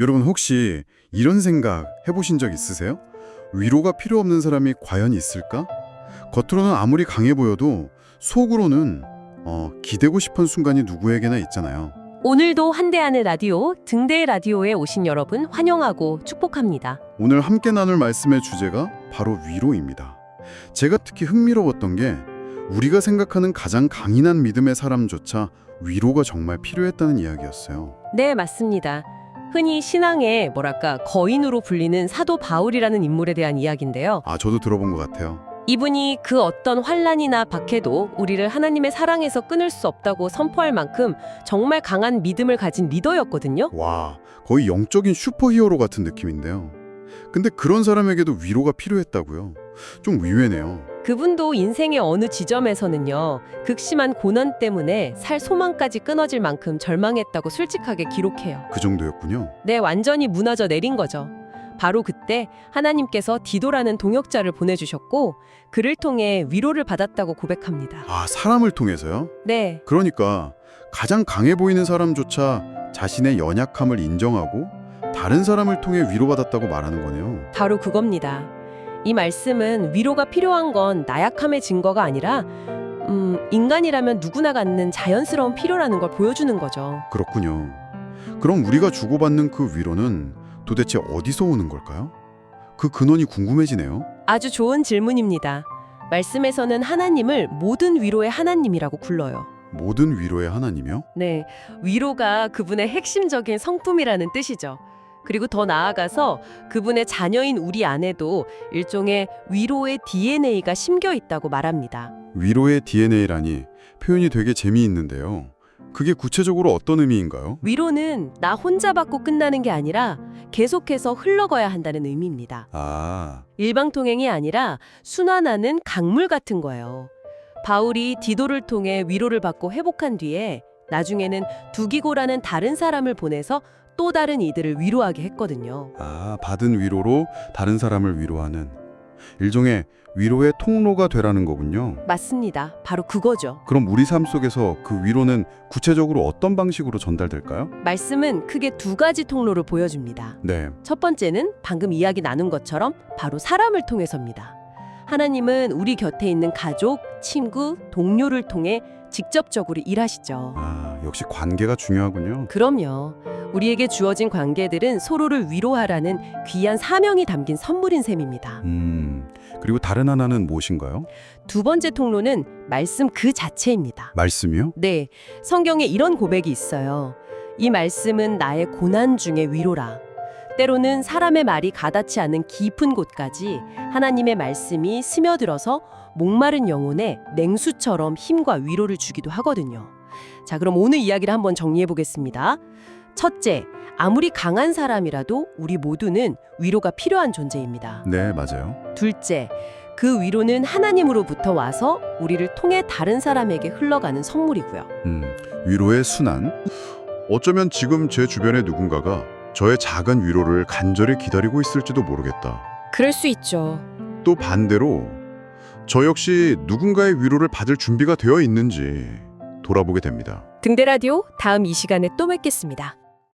여러분 혹시 이런 생각 해보신 적 있으세요? 위로가 필요 없는 사람이 과연 있을까? 겉으로는 아무리 강해 보여도 속으로는 어, 기대고 싶은 순간이 누구에게나 있잖아요. 오늘도 한대한의 라디오 등대의 라디오에 오신 여러분 환영하고 축복합니다. 오늘 함께 나눌 말씀의 주제가 바로 위로입니다. 제가 특히 흥미로웠던 게 우리가 생각하는 가장 강인한 믿음의 사람조차 위로가 정말 필요했다는 이야기였어요. 네, 맞습니다. 흔히 신앙의 뭐랄까 거인으로 불리는 사도 바울이라는 인물에 대한 이야기인데요. 아, 저도 들어본 것 같아요. 이분이 그 어떤 환란이나 박해도 우리를 하나님의 사랑에서 끊을 수 없다고 선포할 만큼 정말 강한 믿음을 가진 리더였거든요. 와, 거의 영적인 슈퍼히어로 같은 느낌인데요. 근데 그런 사람에게도 위로가 필요했다고요. 좀 의외네요. 그분도 인생의 어느 지점에서는요, 극심한 고난 때문에 살 소망까지 끊어질 만큼 절망했다고 솔직하게 기록해요. 그 정도였군요. 네, 완전히 무너져 내린 거죠. 바로 그때 하나님께서 디도라는 동역자를 보내주셨고, 그를 통해 위로를 받았다고 고백합니다. 아, 사람을 통해서요? 네, 그러니까 가장 강해 보이는 사람조차 자신의 연약함을 인정하고 다른 사람을 통해 위로받았다고 말하는 거네요. 바로 그겁니다. 이 말씀은 위로가 필요한 건 나약함의 증거가 아니라, 음, 인간이라면 누구나 갖는 자연스러운 필요라는 걸 보여주는 거죠. 그렇군요. 그럼 우리가 주고받는 그 위로는 도대체 어디서 오는 걸까요? 그 근원이 궁금해지네요. 아주 좋은 질문입니다. 말씀에서는 하나님을 모든 위로의 하나님이라고 불러요. 모든 위로의 하나님이요? 네, 위로가 그분의 핵심적인 성품이라는 뜻이죠. 그리고 더 나아가서 그분의 자녀인 우리 안에도 일종의 위로의 DNA가 심겨 있다고 말합니다. 위로의 DNA라니 표현이 되게 재미있는데요. 그게 구체적으로 어떤 의미인가요? 위로는 나 혼자 받고 끝나는 게 아니라 계속해서 흘러가야 한다는 의미입니다. 아, 일방통행이 아니라 순환하는 강물 같은 거예요. 바울이 디도를 통해 위로를 받고 회복한 뒤에 나중에는 두기고라는 다른 사람을 보내서 또 다른 이들을 위로하게 했거든요. 아, 받은 위로로 다른 사람을 위로하는 일종의 위로의 통로가 되라는 거군요. 맞습니다. 바로 그거죠. 그럼 우리 삶 속에서 그 위로는 구체적으로 어떤 방식으로 전달될까요? 말씀은 크게 두 가지 통로를 보여줍니다. 네, 첫 번째는 방금 이야기 나눈 것처럼 바로 사람을 통해서입니다. 하나님은 우리 곁에 있는 가족, 친구, 동료를 통해 직접적으로 일하시죠. 아, 역시 관계가 중요하군요. 그럼요. 우리에게 주어진 관계들은 서로를 위로하라는 귀한 사명이 담긴 선물인 셈입니다. 음, 그리고 다른 하나는 무엇인가요? 두 번째 통로는 말씀 그 자체입니다. 말씀이요? 네, 성경에 이런 고백이 있어요. 이 말씀은 나의 고난 중의 위로라. 때로는 사람의 말이 가닿지 않은 깊은 곳까지 하나님의 말씀이 스며들어서 목마른 영혼에 냉수처럼 힘과 위로를 주기도 하거든요. 자, 그럼 오늘 이야기를 한번 정리해 보겠습니다. 첫째, 아무리 강한 사람이라도 우리 모두는 위로가 필요한 존재입니다. 네, 맞아요. 둘째, 그 위로는 하나님으로부터 와서 우리를 통해 다른 사람에게 흘러가는 선물이고요. 음, 위로의 순환. 어쩌면 지금 제 주변의 누군가가 저의 작은 위로를 간절히 기다리고 있을지도 모르겠다. 그럴 수 있죠. 또 반대로 저 역시 누군가의 위로를 받을 준비가 되어 있는지 돌아보게 됩니다. 등대 라디오 다음 이 시간에 또 뵙겠습니다.